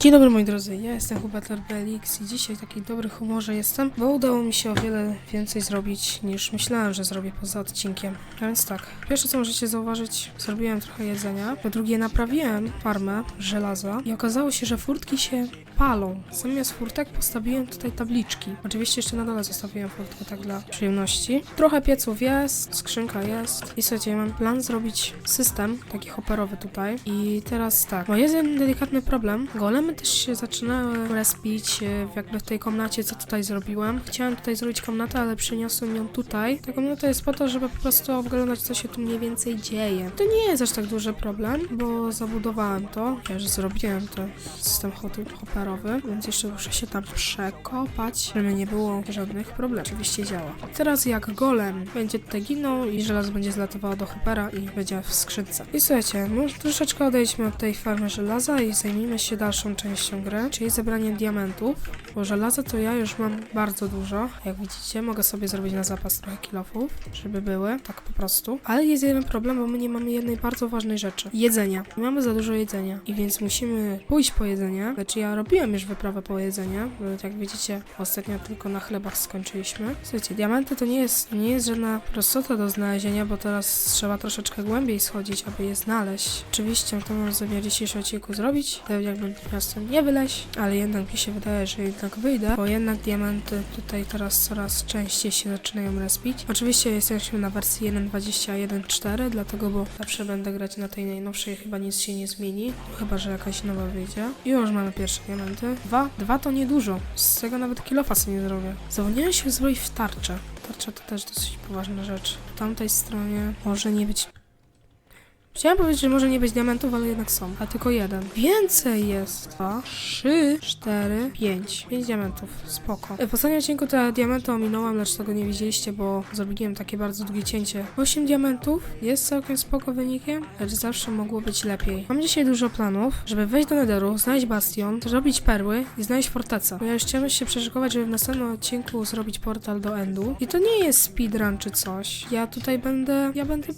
Dzień dobry moi drodzy, ja jestem Hubert Belix i dzisiaj w takiej dobry humorze jestem, bo udało mi się o wiele więcej zrobić niż myślałem, że zrobię poza odcinkiem. A więc tak, pierwsze co możecie zauważyć, zrobiłem trochę jedzenia, po drugie naprawiłem farmę żelaza i okazało się, że furtki się palą. Zamiast furtek postawiłem tutaj tabliczki. Oczywiście jeszcze na dole zostawiłem furtkę tak dla przyjemności. Trochę pieców jest, skrzynka jest i słuchajcie, mam plan zrobić system taki hopperowy tutaj i teraz tak, bo jest jeden delikatny problem. Golemy też się zaczynały respić e, jakby w tej komnacie, co tutaj zrobiłem. Chciałem tutaj zrobić komnatę, ale przeniosłem ją tutaj. Ta komnata jest po to, żeby po prostu oglądać, co się tu mniej więcej dzieje. To nie jest aż tak duży problem, bo zabudowałem to. Ja już zrobiłem to system hopperowy, więc jeszcze muszę się tam przekopać, żeby nie było żadnych problemów. Oczywiście działa. Teraz jak golem będzie tutaj ginął i żelazo będzie zlatywało do hoppera i będzie w skrzynce. I słuchajcie, może troszeczkę odejdźmy od tej farmy żelaza i zajmijmy się dalszą częścią gry, czyli zebraniem diamentów, bo żelaza to ja już mam bardzo dużo. Jak widzicie, mogę sobie zrobić na zapas trochę kilofów, żeby były, tak po prostu. Ale jest jeden problem, bo my nie mamy jednej bardzo ważnej rzeczy. Jedzenia. Nie mamy za dużo jedzenia i więc musimy pójść po jedzenie. Znaczy ja robiłem już wyprawę po jedzenie, bo jak widzicie, ostatnio tylko na chlebach skończyliśmy. Słuchajcie, diamenty to nie jest, nie jest żadna prostota do znalezienia, bo teraz trzeba troszeczkę głębiej schodzić, aby je znaleźć. Oczywiście to może sobie w dzisiejszym odcinku zrobić, tak jakby miasto nie wyleźć, ale jednak mi się wydaje, że jednak wyjdę, bo jednak diamenty tutaj teraz coraz częściej się zaczynają respić. Oczywiście jesteśmy na wersji 1.21.4, dlatego, bo zawsze będę grać na tej najnowszej, chyba nic się nie zmieni, chyba, że jakaś nowa wyjdzie. I już mamy pierwsze diamenty. Dwa, dwa to niedużo, z tego nawet kilofa sobie nie zrobię. Zapomniałem się zbroić w tarczę. Tarcza to też dosyć poważna rzecz. Po tamtej stronie może nie być Chciałem powiedzieć, że może nie być diamentów, ale jednak są. A tylko jeden. Więcej jest. Dwa, trzy, cztery, pięć. Pięć diamentów. Spoko. W ostatnim odcinku te diamenty ominąłem, lecz tego nie widzieliście, bo zrobiłem takie bardzo długie cięcie. Osiem diamentów jest całkiem spoko wynikiem, lecz zawsze mogło być lepiej. Mam dzisiaj dużo planów, żeby wejść do Netheru, znaleźć bastion, zrobić perły i znaleźć fortecę. Bo ja już chciałem się przeszykować, żeby w następnym odcinku zrobić portal do Endu. I to nie jest speedrun czy coś. Ja tutaj będę, ja będę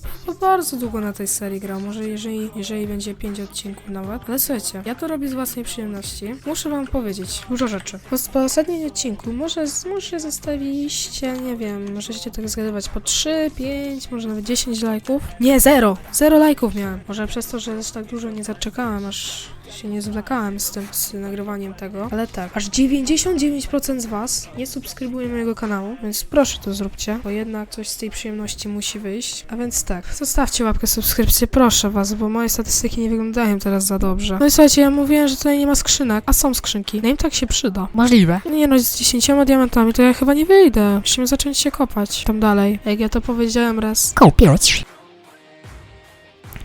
bardzo długo na tej serii grał. Może jeżeli, jeżeli będzie 5 odcinków nawet. Ale słuchajcie, ja to robię z własnej przyjemności. Muszę wam powiedzieć dużo rzeczy. Po, po ostatnim odcinku może, może zostawiliście, nie wiem, możecie tak zgadywać po 3, 5, może nawet 10 lajków. Nie, zero! Zero lajków miałem. Może przez to, że też tak dużo nie zaczekałem, aż się nie zwlekałem z tym, z nagrywaniem tego, ale tak, aż 99% z was nie subskrybuje mojego kanału, więc proszę to zróbcie, bo jednak coś z tej przyjemności musi wyjść. A więc tak, zostawcie łapkę subskrypcję, proszę was, bo moje statystyki nie wyglądają teraz za dobrze. No i słuchajcie, ja mówiłem, że tutaj nie ma skrzynek, a są skrzynki. No im tak się przyda. Możliwe. Nie no, z 10 diamentami to ja chyba nie wyjdę. Musimy zacząć się kopać tam dalej. Jak ja to powiedziałem raz. Kopiec.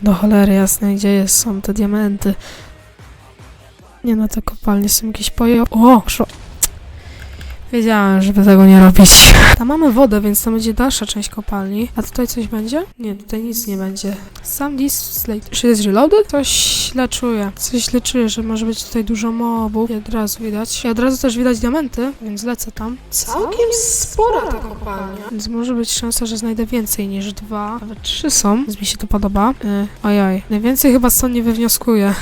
Do cholery jasnej, gdzie jest, są te diamenty. Nie no, te kopalnie są jakieś pojo... O! Szło. Wiedziałem, żeby tego nie robić. Tam mamy wodę, więc to będzie dalsza część kopalni. A tutaj coś będzie? Nie, tutaj nic nie będzie. Sam slate. Czy jest reloaded? Coś źle czuję. Coś źle czuję, że może być tutaj dużo mobów. I od razu widać. I od razu też widać diamenty, więc lecę tam. Całkiem spora ta kopalnia. Więc może być szansa, że znajdę więcej niż dwa. Nawet trzy są, więc mi się to podoba. Yy, ojoj. Najwięcej chyba stąd nie wywnioskuję.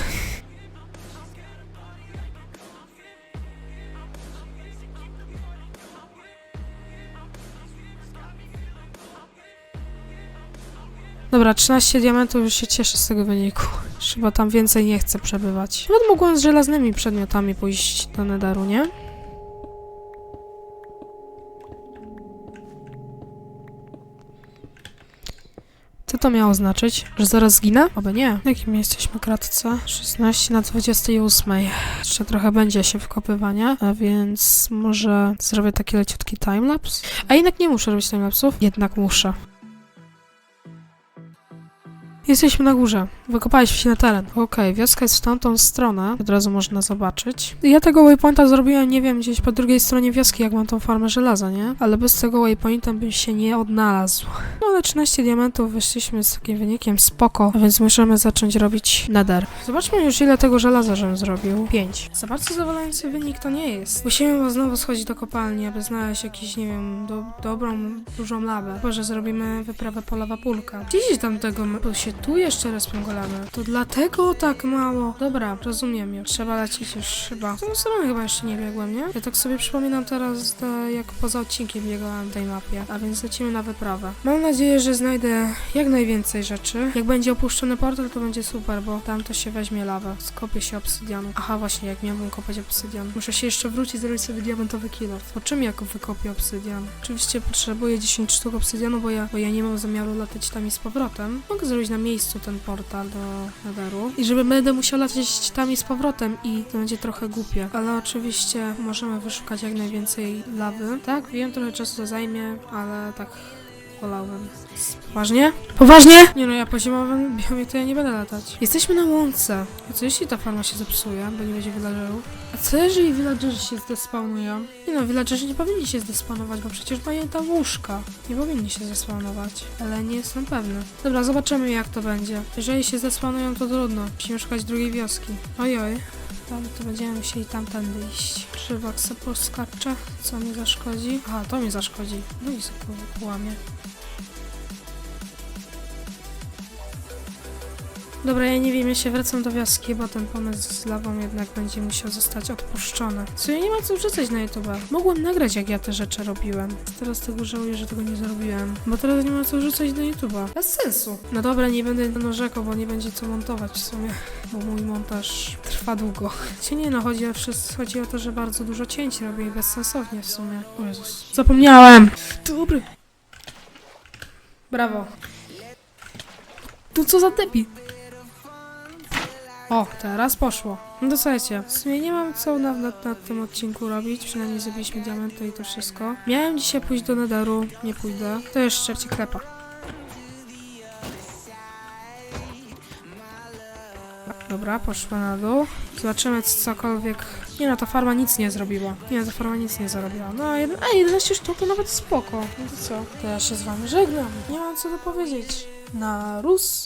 Dobra, 13 diamentów już się cieszę z tego wyniku. Chyba tam więcej nie chcę przebywać. Nawet mogłem z żelaznymi przedmiotami pójść do Nedaru, nie? Co to miało znaczyć? Że zaraz zginę? Oby nie. W jakim jesteśmy kratce? 16 na 28. Jeszcze trochę będzie się wkopywania, a więc może zrobię taki leciutki timelapse. A jednak nie muszę robić timelapsów. Jednak muszę. Jesteśmy na górze. Wykopaliśmy się na teren. Okej, wioska jest w tamtą stronę. Od razu można zobaczyć. Ja tego waypointa zrobiłem, nie wiem, gdzieś po drugiej stronie wioski, jak mam tą farmę żelaza, nie? Ale bez tego waypointa bym się nie odnalazł. No ale 13 diamentów wyszliśmy z takim wynikiem spoko, a więc możemy zacząć robić nether. Zobaczmy już ile tego żelaza żem zrobił. 5. Za bardzo zadowalający wynik to nie jest. Musimy znowu schodzić do kopalni, aby znaleźć jakiś, nie wiem, do, dobrą, dużą lawę. Chyba, że zrobimy wyprawę po lawapulka. Gdzieś tam tego się tu jeszcze respią golemy. To dlatego tak mało. Dobra, rozumiem już. Trzeba lecieć już chyba. W tą stronę chyba jeszcze nie biegłem, nie? Ja tak sobie przypominam teraz, jak poza odcinkiem biegałem tej mapie. A więc lecimy na wyprawę. Mam nadzieję, że znajdę jak najwięcej rzeczy. Jak będzie opuszczony portal, to będzie super, bo tam to się weźmie lawę. Skopię się obsydianu. Aha, właśnie, jak miałbym kopać obsydian. Muszę się jeszcze wrócić, zrobić sobie diamentowy kilo. Po czym jak wykopię obsydian? Oczywiście potrzebuję 10 sztuk obsydianu, bo ja, bo ja nie mam zamiaru latać tam i z powrotem. Mogę zrobić na miejscu ten portal do Netheru. I żeby będę musiał latać tam i z powrotem i to będzie trochę głupie. Ale oczywiście możemy wyszukać jak najwięcej lawy. Tak, wiem, trochę czasu to zajmie, ale tak wolałbym. Poważnie? Poważnie? Nie no, ja po zimowym biomie to ja nie będę latać. Jesteśmy na łące. A co jeśli ta farma się zepsuje, bo nie będzie villagerów? A co jeżeli villagerzy się zdespawnują? Nie no, villagerzy nie powinni się zdespawnować, bo przecież mają tam łóżka. Nie powinni się zdespawnować, ale nie jestem pewny. Dobra, zobaczymy jak to będzie. Jeżeli się zdespawnują, to trudno. Musimy szukać drugiej wioski. Ojoj. Tam to będziemy musieli tamtędy iść. Krzywak se poskacze, co mi zaszkodzi? Aha, to mi zaszkodzi. No i sobie połamie. Dobra, ja nie wiem, ja się wracam do wioski, bo ten pomysł z lawą jednak będzie musiał zostać odpuszczony. Co ja nie mam co wrzucać na YouTube. Mogłem nagrać, jak ja te rzeczy robiłem. Teraz tego żałuję, że tego nie zrobiłem. Bo teraz nie ma co wrzucać na YouTube. Bez sensu. No dobra, nie będę narzekał, bo nie będzie co montować w sumie. Bo mój montaż trwa długo. Cię nie no, chodzi o, wszystko, chodzi o to, że bardzo dużo cięć robię i bezsensownie w sumie. O Jezus. Zapomniałem! Dobry. Brawo. Tu co za debil? O, teraz poszło. No to słuchajcie, w sumie nie mam co na, na, na tym odcinku robić, przynajmniej zrobiliśmy diamenty i to wszystko. Miałem dzisiaj pójść do Netheru, nie pójdę. To jeszcze cię klepa. Dobra, poszła na dół. Zobaczymy cokolwiek. Nie no, ta farma nic nie zrobiła. Nie ta farma nic nie zarobiła. No, a jeden, a 11 sztuk to nawet spoko. No to co? To ja się z wami żegnam. Nie mam co do powiedzieć. Na rus.